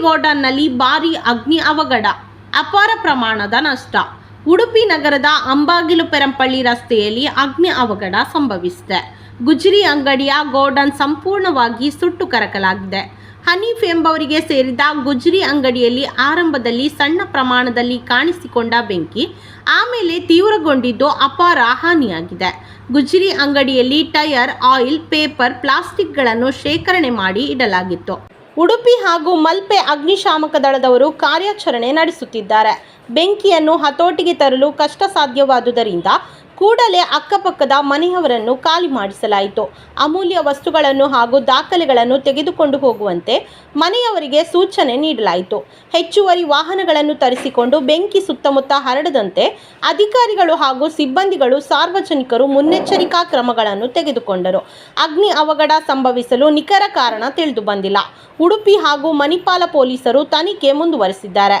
ಗೋಡನ್ನಲ್ಲಿ ಭಾರಿ ಅಗ್ನಿ ಅವಘಡ, ಅಪಾರ ಪ್ರಮಾಣದ ನಷ್ಟ. ಉಡುಪಿ ನಗರದ ಅಂಬಾಗಿಲು ಪೆರಂಪಳ್ಳಿ ರಸ್ತೆಯಲ್ಲಿ ಅಗ್ನಿ ಅವಘಡ ಸಂಭವಿಸಿದೆ. ಗುಜರಿ ಅಂಗಡಿಯ ಗೋಡನ್ ಸಂಪೂರ್ಣವಾಗಿ ಸುಟ್ಟು ಕರಕಲಾಗಿದೆ. ಹನೀಫ್ ಎಂಬವರಿಗೆ ಸೇರಿದ ಗುಜರಿ ಅಂಗಡಿಯಲ್ಲಿ ಆರಂಭದಲ್ಲಿ ಸಣ್ಣ ಪ್ರಮಾಣದಲ್ಲಿ ಕಾಣಿಸಿಕೊಂಡ ಬೆಂಕಿ, ಆಮೇಲೆ ತೀವ್ರಗೊಂಡಿದ್ದು ಅಪಾರ ಹಾನಿಯಾಗಿದೆ. ಗುಜ್ರಿ ಅಂಗಡಿಯಲ್ಲಿ ಟೈರ್ ಆಯಿಲ್, ಪೇಪರ್, ಪ್ಲಾಸ್ಟಿಕ್ಗಳನ್ನು ಶೇಖರಣೆ ಮಾಡಿ ಇಡಲಾಗಿತ್ತು. ಉಡುಪಿ ಹಾಗೂ ಮಲ್ಪೆ ಅಗ್ನಿಶಾಮಕ ದಳದವರು ಕಾರ್ಯಾಚರಣೆ ನಡೆಸುತ್ತಿದ್ದಾರೆ. ಬೆಂಕಿಯನ್ನು ಹತೋಟಿಗೆ ತರಲು ಕಷ್ಟ ಸಾಧ್ಯವಾದುದರಿಂದ ಕೂಡಲೇ ಅಕ್ಕಪಕ್ಕದ ಮನೆಯವರನ್ನು ಖಾಲಿ ಮಾಡಿಸಲಾಯಿತು. ಅಮೂಲ್ಯ ವಸ್ತುಗಳನ್ನು ಹಾಗೂ ದಾಖಲೆಗಳನ್ನು ತೆಗೆದುಕೊಂಡು ಹೋಗುವಂತೆ ಮನೆಯವರಿಗೆ ಸೂಚನೆ ನೀಡಲಾಯಿತು. ಹೆಚ್ಚುವರಿ ವಾಹನಗಳನ್ನು ತರಿಸಿಕೊಂಡು ಬೆಂಕಿ ಸುತ್ತಮುತ್ತ ಹರಡದಂತೆ ಅಧಿಕಾರಿಗಳು ಹಾಗೂ ಸಿಬ್ಬಂದಿಗಳು ಸಾರ್ವಜನಿಕರು ಮುನ್ನೆಚ್ಚರಿಕಾ ಕ್ರಮಗಳನ್ನು ತೆಗೆದುಕೊಂಡರು. ಅಗ್ನಿ ಅವಘಡ ಸಂಭವಿಸಲು ನಿಖರ ಕಾರಣ ತಿಳಿದು ಬಂದಿಲ್ಲ ಉಡುಪಿ ಹಾಗೂ ಮಣಿಪಾಲ ಪೊಲೀಸರು ತನಿಖೆ ಮುಂದುವರೆಸಿದ್ದಾರೆ.